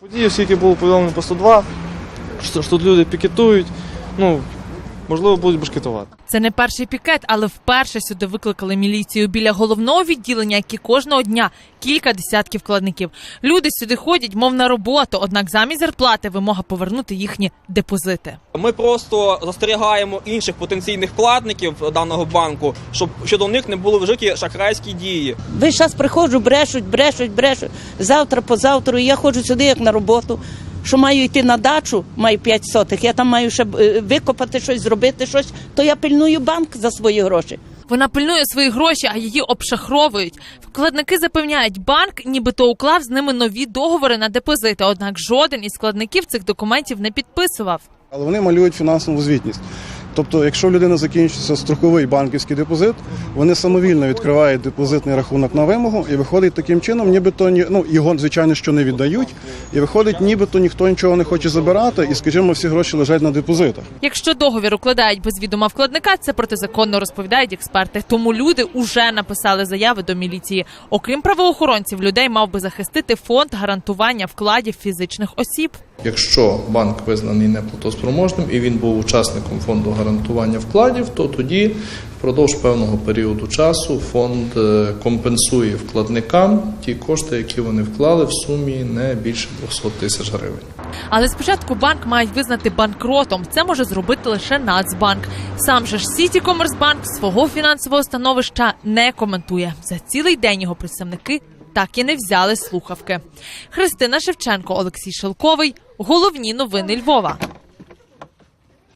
Події, скільки було повідомлено по 102, що, що люди пікетують, ну, можливо, будуть башкетувати. Це не перший пікет, але вперше сюди викликали міліцію біля головного відділення, як і кожного дня кілька десятків вкладників. Люди сюди ходять, мов на роботу, однак замість зарплати вимога повернути їхні депозити. Ми просто застерігаємо інших потенційних вкладників даного банку, щоб щодо них не були вжиті шахрайські дії. Весь час приходжу, брешуть, брешуть, брешуть. Завтра, позавтра. І я ходжу сюди як на роботу. Що маю йти на дачу, маю 5 сотих. Я там маю ще е, викопати щось, зробити щось, то я пильную банк за свої гроші. Вона пильнує свої гроші, а її обшахровують. Вкладники запевняють, банк нібито уклав з ними нові договори на депозити. Однак жоден із складників цих документів не підписував. Але вони малюють фінансову звітність. Тобто, якщо в людини закінчується строковий банківський депозит, вони самовільно відкривають депозитний рахунок на вимогу і виходить таким чином, нібито ні, ну його звичайно що не віддають, і виходить, нібито ніхто нічого не хоче забирати, і скажімо, всі гроші лежать на депозитах. Якщо договір укладають без відома вкладника, це протизаконно розповідають експерти. Тому люди уже написали заяви до міліції. Окрім правоохоронців, людей мав би захистити фонд гарантування вкладів фізичних осіб. Якщо банк визнаний неплатоспроможним і він був учасником фонду гарантування вкладів, то тоді впродовж певного періоду часу фонд е, компенсує вкладникам ті кошти, які вони вклали в сумі не більше 200 тисяч гривень. Але спочатку банк мають визнати банкротом. Це може зробити лише Нацбанк. Сам же ж Сітікомерсбанк свого фінансового становища не коментує. За цілий день його представники так і не взяли слухавки. Христина Шевченко, Олексій Шелковий. Головні новини Львова.